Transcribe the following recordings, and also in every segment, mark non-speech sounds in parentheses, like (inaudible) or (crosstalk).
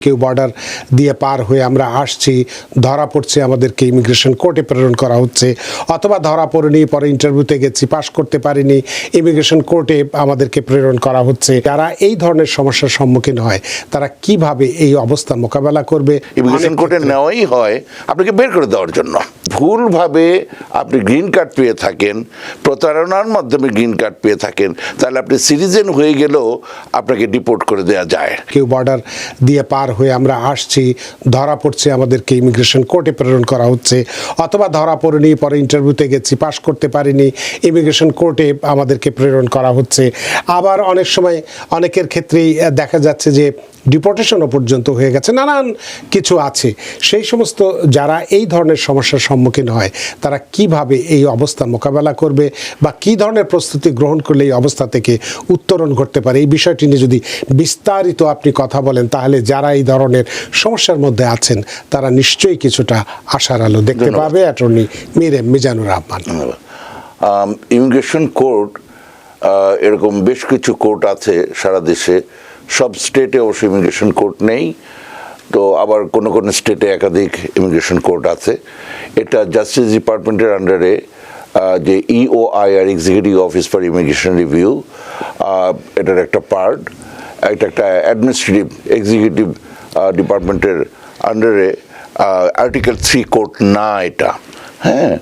কেউ বর্ডার দিয়ে পার হয়ে আমরা আসছি ধরা পড়ছে আমাদেরকে ইমিগ্রেশন কোর্টে প্রেরণ করা হচ্ছে অথবা ধরা পড়েনি পরে ইন্টারভিউতে গেছি পাশ করতে পারিনি ইমিগ্রেশন কোর্টে আমাদেরকে প্রেরণ করা হচ্ছে। যারা এই ধরনের সমস্যার সম্মুখীন হয় তারা কীভাবে এই অবস্থা মোকাবেলা করবে? ইমিগ্রেশন কোর্টে নেওয়াই হয় আপনাকে বের করে দেওয়ার জন্য। ভুলভাবে আপনি গ্রিন কার্ড পেয়ে থাকেন প্রতারণার মাধ্যমে গ্রিন কার্ড পেয়ে থাকেন তাহলে আপনি সিটিজেন হয়ে গেলেও আপনাকে ডিপোর্ট করে দেওয়া যায়। কেউ বর্ডার দিয়ে পার হয়ে আমরা আসছি, ধরা পড়ছে আমাদেরকে ইমিগ্রেশন কোর্টে প্রেরণ করা হচ্ছে, অথবা ধরা পড়েনি, পরে ইন্টারভিউতে গেছি পাশ করতে পারিনি ইমিগ্রেশন কোর্টে আমাদেরকে প্রেরণ করা হচ্ছে। আবার অনেক সময় অনেকের ক্ষেত্রেই দেখা যাচ্ছে যে ডিপোর্টেশনও পর্যন্ত হয়ে গেছে নানান কিছু আছে। সেই সমস্ত যারা এই ধরনের সমস্যার সম্মুখীন হয় তারা কীভাবে এই অবস্থা মোকাবেলা করবে বা কী ধরনের প্রস্তুতি গ্রহণ করলে এই অবস্থা থেকে উত্তরণ ঘটতে পারে এই বিষয়টি নিয়ে যদি বিস্তারিত আপনি কথা বলেন তাহলে যারা এই ধরনের সমস্যার মধ্যে আছেন তারা নিশ্চয়ই কিছুটা আশার আলো দেখতে পাবে। অ্যাটর্নি মিরে মিজানুর রহমান। ইমিগ্রেশন কোর্ট এরকম বেশ কিছু কোর্ট আছে সারা দেশে। সব স্টেটে অবশ্য ইমিগ্রেশন কোর্ট নেই। তো আবার কোনো কোনো স্টেটে একাধিক ইমিগ্রেশন কোর্ট আছে। এটা জাস্টিস ডিপার্টমেন্টের আন্ডারে যে E EOIR executive office for immigration review এটার একটা পার্ট এটা একটা অ্যাডমিনিস্ট্রেটিভ এক্সিকিউটিভ ডিপার্টমেন্টের আন্ডারে আর্টিকেল থ্রি কোর্ট না এটা। হ্যাঁ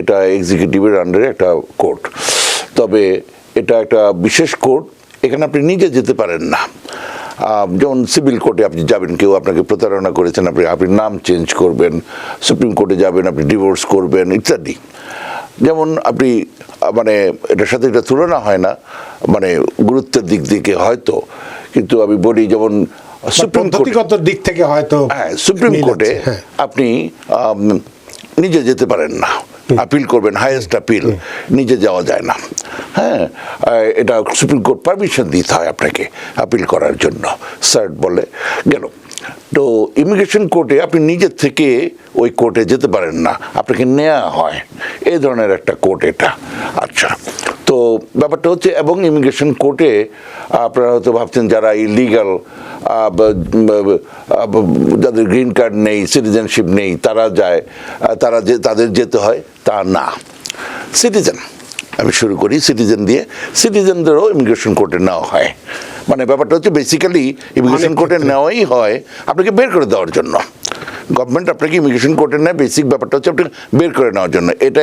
এটা এক্সিকিউটিভের আন্ডারে একটা কোর্ট তবে এটা একটা বিশেষ কোর্ট এখানে আপনি নিজে যেতে পারেন না। যেমন সিভিল কোর্টে আপনি যাবেন কেউ আপনাকে প্রতারণা করেছেন আপনি আপনি নাম চেঞ্জ করবেন সুপ্রিম কোর্টে যাবেন আপনি ডিভোর্স করবেন ইত্যাদি। যেমন আপনি মানে এটার সাথে এটা তুলনা হয় না মানে গুরুত্বের দিক থেকে হয়তো কিন্তু আমি বলি যেমন সুপ্রিম কোর্ট দিক থেকে হয়তো হ্যাঁ সুপ্রিম কোর্টে হ্যাঁ। আপনি নিজে যেতে পারেন না। আপিল করবেন হাইয়েস্ট আপিল নিজে যাওয়া যায় না। হ্যাঁ এটা সুপ্রিম কোর্ট পারমিশন দিতে হয় আপনাকে আপিল করার জন্য। সার্ট বলে। গেল। তো ইমিগ্রেশন কোর্টে আপনি নিজের থেকে ওই কোর্টে যেতে পারেন না। আপনাকে নেওয়া হয়। এই ধরনের একটা কোর্ট এটা। আচ্ছা। তো ব্যাপারটা হচ্ছে, এবং ইমিগ্রেশন কোর্টে আপনারা হয়তো ভাবছেন যারা ইলিগাল যাদের গ্রিন কার্ড নেই সিটিজেনশিপ নেই, তারা যায় তারা যে, তাদের যেতে হয়, তা না। সিটিজেন আমি শুরু করি সিটিজেন দিয়ে। সিটিজেনদেরও ইমিগ্রেশন কোর্টে নেওয়া হয়। মানে ব্যাপারটা হচ্ছে বেসিক্যালি ইমিগ্রেশন কোর্টে নেওয়াই হয়। আপনাকে বের করে দেওয়ার জন্য। গভর্নমেন্ট আপনাকে ইমিগ্রেশন কোর্টে নেয় বেসিক ব্যাপারটা হচ্ছে আপনাকে বের করে নেওয়ার জন্য। এটা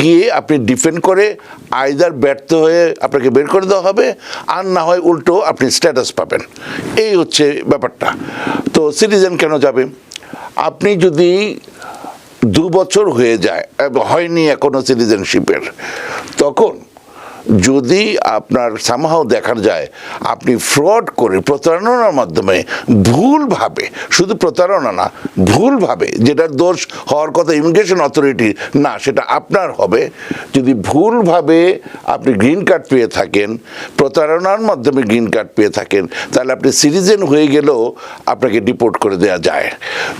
গিয়ে আপনি ডিফেন্ড করে আইদার ব্যর্থ হয়ে আপনাকে বের করে দেওয়া হবে, আর না হয় উল্টো আপনি স্ট্যাটাস পাবেন। এই হচ্ছে ব্যাপারটা। তো সিটিজেন কেন যাবে? আপনি যদি দু বছর হয়ে যায় হয়নি এখনও সিটিজেনশিপের তখন যদি আপনার সামহাও দেখা যায়, আপনি ফ্রড করে প্রতারণার মাধ্যমে ভুলভাবে, শুধু প্রতারণা না, ভুলভাবে, যেটার দোষ হওয়ার কথা ইমিগ্রেশন অথরিটি না, সেটা আপনার হবে। যদি ভুলভাবে আপনি গ্রিন কার্ড পেয়ে থাকেন, প্রতারণার মাধ্যমে গ্রিন কার্ড পেয়ে থাকেন, তাহলে আপনি সিটিজেন হয়ে গেলেও আপনাকে ডিপোর্ট করে দেওয়া যায়।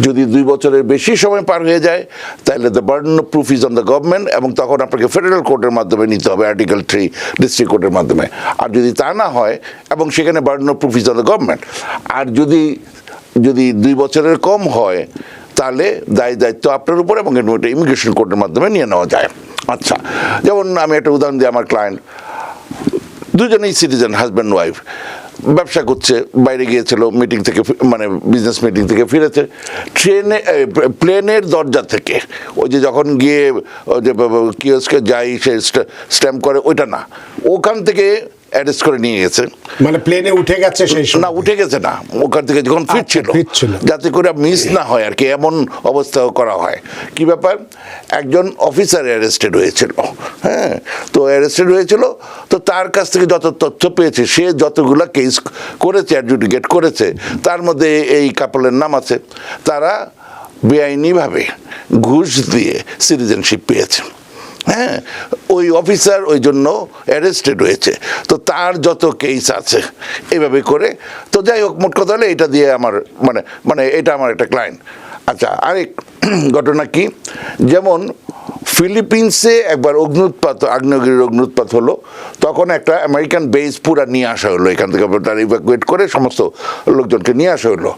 যদি দুই বছরের বেশি সময় পার হয়ে যায়, তাহলে the burden of proof is on the government এবং তখন আপনাকে ফেডারেল কোর্টের মাধ্যমে নিতে হবে আর্টিকেল থ্রি ডিস্ট্রিক্ট কোর্টের মাধ্যমে। আর যদি তা না হয়, এবং সেখানে burden of proof is on the government আর যদি যদি দুই বছরের কম হয়, তাহলে দায় দায়িত্ব আপনার উপর এবং এটা ইমিগ্রেশন কোর্টের মাধ্যমে নিয়ে নেওয়া যায়। আচ্ছা যেমন আমি একটা উদাহরণ দিই আমার ক্লায়েন্ট দুজনেই সিটিজেন হাজব্যান্ড ওয়াইফ ব্যবসা করছে, বাইরে গিয়েছিল মিটিং থেকে মানে বিজনেস মিটিং থেকে ফিরেছে। ট্রেনে প্লেনের দরজা থেকে। ওই যে যখন গিয়ে, ওই যে কিওস্কে যাই, সে স্ট্যাম্প করে, ওইটা না। ওখান থেকে অ্যারেস্ট করে নিয়ে গেছে। মানে প্লেনে উঠে গেছে সেই না উঠে গেছে না। ওখান থেকে যখন ফিরছিল ফিরছিল। যাতে করে মিস না হয় আর কি এমন অবস্থাও করা হয়। কি ব্যাপার? একজন অফিসার অ্যারেস্টেড হয়েছিল। হ্যাঁ তো অ্যারেস্টেড হয়েছিল তো তার কাছ থেকে যত তথ্য পেয়েছে সে যতগুলো কেস করেছে অ্যাডজুডিকেট করেছে তার মধ্যে এই কাপলের নাম আছে। তারা বেআইনিভাবে ঘুষ দিয়ে সিটিজেনশিপ পেয়েছে। হ্যাঁ ওই অফিসার ওই জন্য অ্যারেস্টেড হয়েছে। তো তার যত কেস আছে এইভাবে করে। তো যাই হোক, মোট কথা হলে এটা দিয়ে আমার মানে মানে এটা আমার একটা ক্লায়েন্ট আচ্ছা আরেক (clears throat) ঘটনা কি? যেমন ফিলিপিন্সে একবার অগ্নুৎপাত আগ্নেয়গিরির অগ্নুৎপাত হলো। তখন একটা আমেরিকান বেস পুরা নিয়ে আসা হলো। এখান থেকে তার ইভ্যাকুয়েট করে সমস্ত লোকজনকে নিয়ে আসা হলো।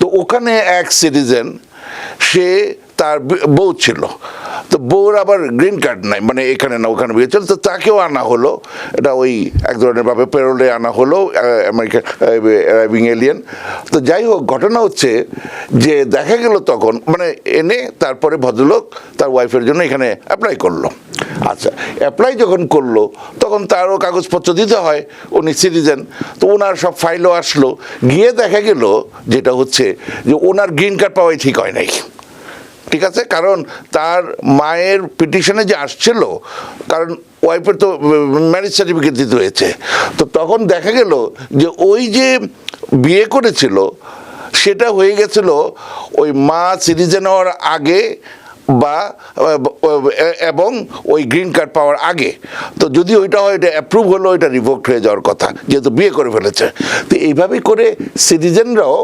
তো ওখানে এক সিটিজেন সে তার বউ ছিল। তো বউর আবার গ্রিন কার্ড নাই মানে এখানে না, ওখানে বিয়ে ছিল তো তাকেও আনা হলো। এটা ওই এক ধরনের ভাবে পেরোলে আনা হলো আমেরিকা অ্যারাইভিং এলিয়েন তো যাই হোক, ঘটনা হচ্ছে যে দেখা গেল তখন মানে এনে তারপরে ভদ্রলোক তার ওয়াইফের জন্য এখানে অ্যাপ্লাই করল। আচ্ছা অ্যাপ্লাই যখন করল, তখন তারও কাগজপত্র দিতে হয়, উনি সিটিজেন তো ওনার সব ফাইলও আসলো। গিয়ে দেখা গেল, যেটা হচ্ছে যে ওনার গ্রিন কার্ড পাওয়াই ঠিক হয় নাই। ঠিক আছে? কারণ তার মায়ের পিটিশনে যে আসছিল, কারণ ওয়াইফের তো ম্যারেজ সার্টিফিকেট দিতে হয়েছে। তো তখন দেখা গেল যে ওই যে বিয়ে করেছিল, সেটা হয়ে গেছিল ওই মা সিটিজেন হওয়ার আগে বা এবং ওই গ্রিন কার্ড পাওয়ার আগে। তো যদি ওইটা হয়, এটা অ্যাপ্রুভ হলো ওইটা রিভোক্ট হয়ে যাওয়ার কথা, যেহেতু বিয়ে করে ফেলেছে। তো এইভাবেই করে সিটিজেনরাও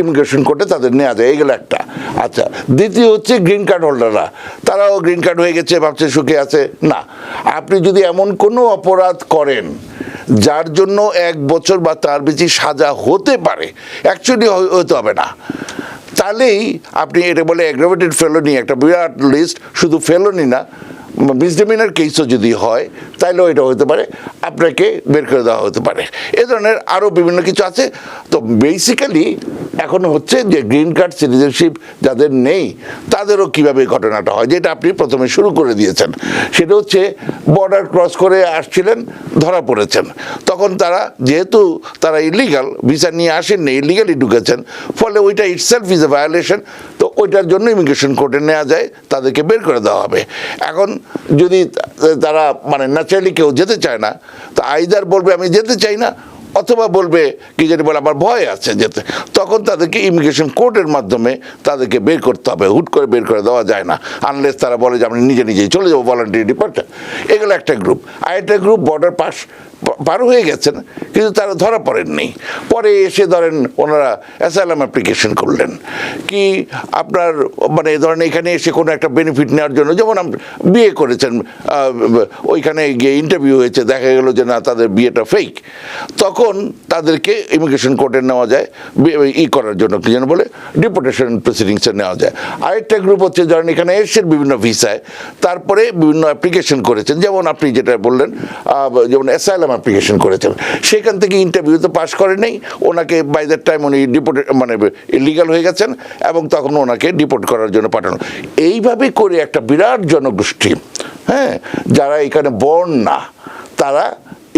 ইমিগ্রেশন কোর্টে তাদের নেওয়া যায় এগুলো একটা। আচ্ছা দ্বিতীয় হচ্ছে গ্রিন কার্ড হোল্ডাররা। তারাও গ্রিন কার্ড হয়ে গেছে, ভাবছে সুখে আছে। না, আপনি যদি এমন কোনো অপরাধ করেন, যার জন্য এক বছর বা তার বেশি সাজা হতে পারে অ্যাকচুয়ালি হতে হবে না। তাহলেই আপনি এটা বলে অ্যাগ্রাভেটেড ফেলোনি একটা বিরাট লিস্ট শুধু ফেলোনি না মিসডেমিনার কেসও যদি হয় তাহলেও এটা হতে পারে। আপনাকে বের করে দেওয়া হতে পারে। এ ধরনের আরও বিভিন্ন কিছু আছে। তো বেসিক্যালি এখন হচ্ছে যে গ্রিন কার্ড সিটিজেনশিপ যাদের নেই, তাদেরও কীভাবে ঘটনাটা হয়, যেটা আপনি প্রথমে শুরু করে দিয়েছেন। সেটা হচ্ছে বর্ডার ক্রস করে আসছিলেন, ধরা পড়েছেন। তখন তারা যেহেতু তারা ইলিগাল ভিসা নিয়ে আসেননি ইলিগালি ঢুকেছেন, ফলে ওইটা ইটসেলফ ইজ এ ভায়োলেশন তো ওইটার জন্য ইমিগ্রেশন কোর্টে নেওয়া যায়, তাদেরকে বের করে দেওয়া হবে। এখন যদি তারা মানে ন্যাচারালি কেউ যেতে চায় না, তো আইদার বলবে আমি যেতে চাই না, অথবা বলবে কি যেটা বলে, আমার ভয় আছে যেতে। তখন তাদেরকে ইমিগ্রেশন কোর্টের মাধ্যমে তাদেরকে বের করতে হবে। হুট করে বের করে দেওয়া যায় না আনলেস তারা বলে যে, আমি নিজে নিজেই চলে যাব ভলান্টিয়ার ডিপার্টমেন্ট এগুলো একটা গ্রুপ আর একটা গ্রুপ বর্ডার পাস পার হয়ে গেছেন, কিন্তু তারা ধরা পড়েননি। পরে এসে ধরেন ওনারা অ্যাসাইলাম অ্যাপ্লিকেশন করলেন। কি আপনার মানে ধরেন এখানে এসে কোনো একটা বেনিফিট নেওয়ার জন্য, যেমন বিয়ে করেছেন ওইখানে গিয়ে ইন্টারভিউ হয়েছে, দেখা গেল যে না, তাদের বিয়েটা ফেক তখন তাদেরকে ইমিগ্রেশন কোর্টে নেওয়া যায় ই করার জন্য, কি যেন বলে ডিপোর্টেশন প্রসিডিংসে নেওয়া যায়। আরেকটা গ্রুপ হচ্ছে, ধরেন এখানে এসেছেন বিভিন্ন ভিসায় তারপরে বিভিন্ন অ্যাপ্লিকেশন করেছেন। যেমন আপনি যেটা বললেন যেমন অ্যাসাইলাম অ্যাপ্লিকেশন করেছেন। সেখান থেকে ইন্টারভিউ তো পাশ করে নেই। ওনাকে বাই দ্যাট টাইম উনি ডিপোর্ট মানে ইলিগাল হয়ে গেছেন এবং তখন ওনাকে ডিপোর্ট করার জন্য পাঠানো। এইভাবে করে একটা বিরাট জনগোষ্ঠী হ্যাঁ যারা এখানে বর্ণ না, তারা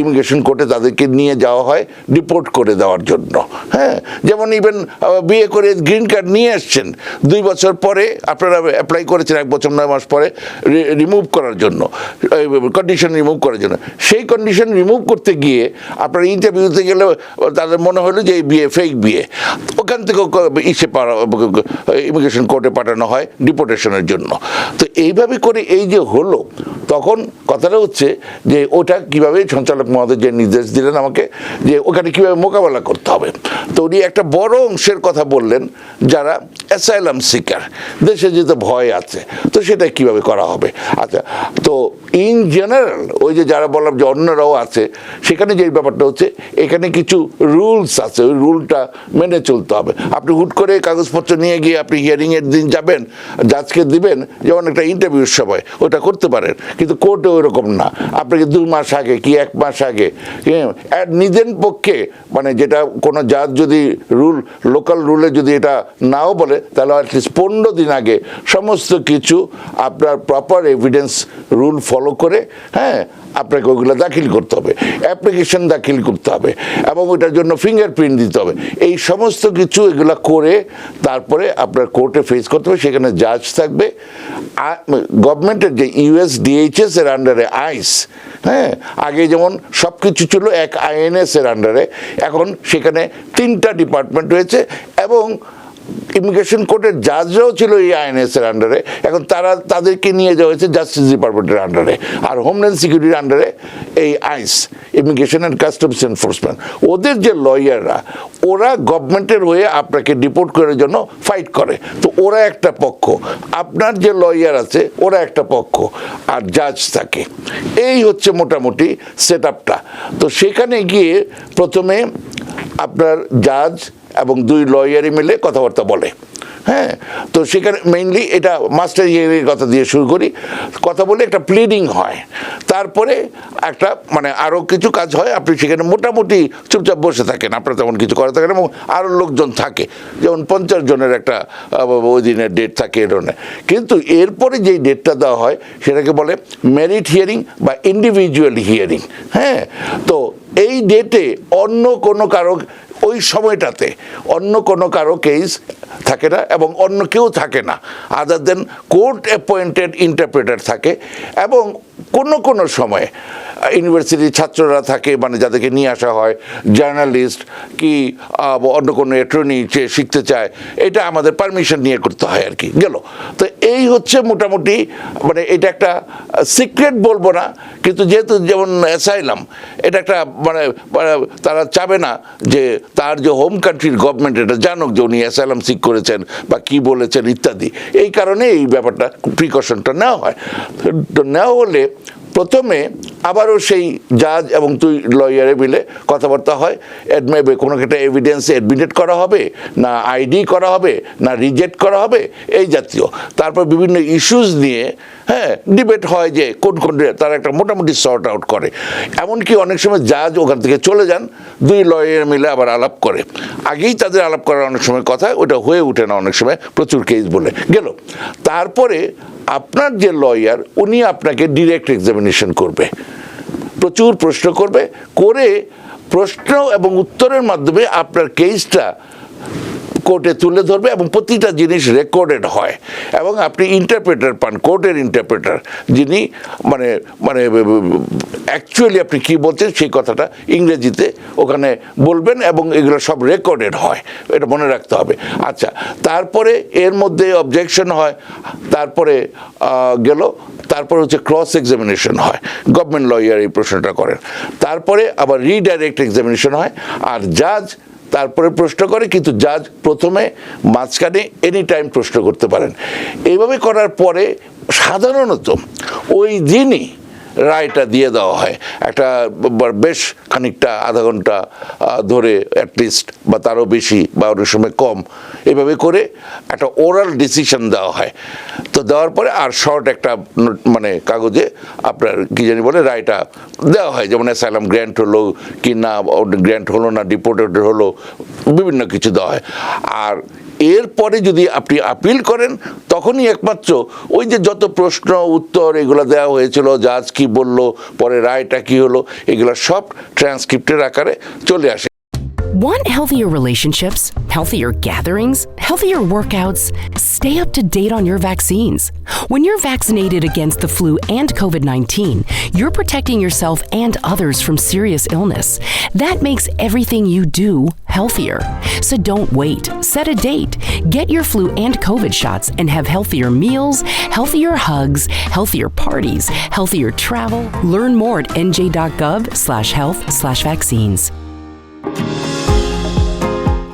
ইমিগ্রেশন কোর্টে তাদেরকে নিয়ে যাওয়া হয় ডিপোর্ট করে দেওয়ার জন্য। হ্যাঁ যেমন ইভেন বিয়ে করে গ্রিন কার্ড নিয়ে আসছেন দুই বছর পরে আপনারা অ্যাপ্লাই করেছেন, এক বছর নয় মাস পরে রিমুভ করার জন্য কন্ডিশন রিমুভ করার জন্য। সেই কন্ডিশন রিমুভ করতে গিয়ে আপনার ইন্টারভিউতে গেলে তাদের মনে হলো যে এই বিয়ে ফেক বিয়ে। ওখান থেকেও ইসে ইমিগ্রেশন কোর্টে পাঠানো হয় ডিপোর্টেশনের জন্য। তো এইভাবে করে এই যে হলো তখন কথাটা হচ্ছে যে ওটা কীভাবে সঞ্চালক মহোদয় যে নির্দেশ দিলেন আমাকে, যে ওখানে কীভাবে মোকাবেলা করতে হবে। তো উনি একটা বড় অংশের কথা বললেন যারা অ্যাসাইলাম সিকার, দেশে যেতে ভয় আছে, তো সেটা কীভাবে করা হবে? আচ্ছা তো ইন জেনারেল ওই যে যারা বললাম যে অন্যরাও আছে, সেখানে যে ব্যাপারটা হচ্ছে, এখানে কিছু রুলস আছে, ওই রুলটা মেনে চলতে হবে। আপনি হুট করে কাগজপত্র নিয়ে গিয়ে আপনি হিয়ারিংয়ের দিন যাবেন, জাজকে দিবেন, যেমন একটা ইন্টারভিউর সময়, ওটা করতে পারেন। কিন্তু কোর্টে ওই রকম না। আপনাকে দু মাস আগে কি এক মাস আগে নিজের পক্ষে মানে যেটা কোনো জাত যদি রুল, লোকাল রুলে যদি এটা নাও বলে, তাহলে অ্যাটলিস্ট পনেরো দিন আগে সমস্ত কিছু আপনার প্রপার এভিডেন্স রুল ফলো করে হ্যাঁ আপনাকে ওইগুলো দাখিল করতে হবে অ্যাপ্লিকেশন দাখিল করতে হবে এবং ওইটার জন্য ফিঙ্গারপ্রিন্ট দিতে হবে। এই সমস্ত কিছু এগুলো করে তারপরে আপনার কোর্টে ফেস করতে হবে, সেখানে জাজ থাকবে। গভর্নমেন্টের যে ইউএস ডিএইচএস এর আন্ডারে আইস হ্যাঁ আগে যেমন সব কিছু ছিল এক আইএনএস এর আন্ডারে এখন সেখানে তিনটা ডিপার্টমেন্ট হয়েছে এবং ইমিগ্রেশন কোর্টের জাজরাও ছিল এই আইএনএস এর আন্ডারে। এখন তারা তাদেরকে নিয়ে যাওয়া হয়েছে জাস্টিস ডিপার্টমেন্টের আন্ডারে আর হোমল্যান্ড সিকিউরিটির আন্ডারে এই ICE immigration and customs enforcement ওদের যে লয়াররা, ওরা গভর্নমেন্টের হয়ে আপনাকে ডিপোর্ট করার জন্য ফাইট করে। তো ওরা একটা পক্ষ, আপনার যে লয়ার আছে, ওরা একটা পক্ষ আর জাজ থাকে। এই হচ্ছে মোটামুটি সেট তো সেখানে গিয়ে প্রথমে আপনার জাজ এবং দুই লয়ারই মিলে কথাবার্তা বলে। হ্যাঁ? তো সেখানে মেইনলি এটা মাস্টার ইয়ের কথা দিয়ে শুরু করি। কথা বলে একটা প্লিডিং হয়। তারপরে একটা মানে আরও কিছু কাজ হয়। আপনি সেখানে মোটামুটি চুপচাপ বসে থাকেন। আপনার তেমন কিছু করা থাকে না এবং আরও লোকজন থাকে। যেমন পঞ্চাশ জনের একটা ওই দিনের ডেট থাকে এ ধরনের। কিন্তু এরপরে যেই ডেটটা দেওয়া হয়, সেটাকে বলে মেরিট হিয়ারিং বা ইন্ডিভিজুয়াল হিয়ারিং হ্যাঁ? তো এই ডেটে অন্য কোনো কারও ওই সময়টাতে অন্য কোনো কারও কেস থাকে না এবং অন্য কেউ থাকে না other than court appointed interpreter থাকে এবং কোনো কোনো সময়ে ইউনিভার্সিটির ছাত্ররা থাকে মানে যাদেরকে নিয়ে আসা হয় জার্নালিস্ট কি অন্য কোনো অ্যাটর্নি শিখতে চায়, এটা আমাদের পারমিশন নিয়ে করতে হয় আর কি, গেল। তো এই হচ্ছে মোটামুটি মানে এটা একটা সিক্রেট বলব না কিন্তু যেহেতু যেমন অ্যাসাইলাম, এটা একটা মানে মানে তারা চাবে না যে তার যে হোম কান্ট্রির গভর্নমেন্ট, এটা জানুক যে উনি অ্যাসাইলাম সিক করেছেন বা কি বলেছেন ইত্যাদি। এই কারণে এই ব্যাপারটা প্রিকশনটা নেওয়া হয়। নেওয়া হলে প্রথমে আবারও সেই জাজ এবং তুই লয়ারে মিলে কথাবার্তা হয়। অ্যাডমেবে কোনো একটা এভিডেন্স অ্যাডমিটেড করা হবে, না আইডি করা হবে, না রিজেক্ট করা হবে, এই জাতীয়। তারপর বিভিন্ন ইস্যুস নিয়ে হ্যাঁ ডিবেট হয় যে কোন কোন তারা একটা মোটামুটি শর্ট আউট করে। এমনকি অনেক সময় জাজ ওখান থেকে চলে যান, দুই লয়ার মিলে আবার আলাপ করে। আগেই তাদের আলাপ করার অনেক সময় কথা, ওটা হয়ে ওঠে না অনেক সময়, প্রচুর কেস বলে। গেল। তারপরে আপনার যে লয়ার উনি আপনাকে ডিরেক্ট এক্সামিনেশন করবে। প্রচুর প্রশ্ন করবে, করে প্রশ্ন এবং উত্তরের মাধ্যমে আপনার কেসটা কোর্টে তুলে ধরবে এবং প্রতিটা জিনিস রেকর্ডেড হয়। এবং আপনি ইন্টারপ্রেটার পান কোর্টের ইন্টারপ্রেটার যিনি মানে মানে অ্যাকচুয়ালি আপনি কি বলছেন সেই কথাটা ইংরেজিতে ওখানে বলবেন এবং এগুলো সব রেকর্ডেড হয়। এটা মনে রাখতে হবে। আচ্ছা তারপরে এর মধ্যে অবজেকশন হয়, তারপরে গেল, তারপরে হচ্ছে ক্রস এক্সামিনেশন হয়। গভর্নমেন্ট লয়ার এই প্রশ্নটা করেন। তারপরে আবার রিডাইরেক্ট এক্সামিনেশন হয়। আর জাজ তারপরে প্রশ্ন করে, কিন্তু জাজ প্রথমে মাঝখানে এনি টাইম প্রশ্ন করতে পারেন। এইভাবে করার পরে সাধারণত ওই দিনই রায়টা দিয়ে দেওয়া হয়। একটা বেশ খানিকটা আধা ঘণ্টা ধরে অ্যাটলিস্ট বা তারও বেশি, বা অনেক সময় কম, এভাবে করে একটা ওরাল ডিসিশন দেওয়া হয়। তো দেওয়ার পরে আর শর্ট একটা মানে কাগজে আপনার কী জানি বলে রায়টা দেওয়া হয়। যেমন অ্যাসাইলাম গ্র্যান্ট হলো কি না গ্র্যান্ট হলো না ডিপোর্টেড হলো, বিভিন্ন কিছু দেওয়া হয়। আর এরপরে যদি আপনি আপিল করেন, তখনই একমাত্র ওই যে যত প্রশ্ন, উত্তর এগুলো দেওয়া হয়েছিল, জাজ কি বলল, পরে রায়টা কি হলো, এগুলো সব ট্রান্সক্রিপ্টের আকারে চলে আসে। Want healthier relationships, healthier gatherings, healthier workouts? Stay up to date on your vaccines. When you're vaccinated against the flu and COVID 19, you're protecting yourself and others from serious illness. That makes everything you do healthier. So don't wait. Set a date. Get your flu and COVID shots and have healthier meals, healthier hugs, healthier parties, healthier travel. Learn more at nj.gov slash health slash vaccines.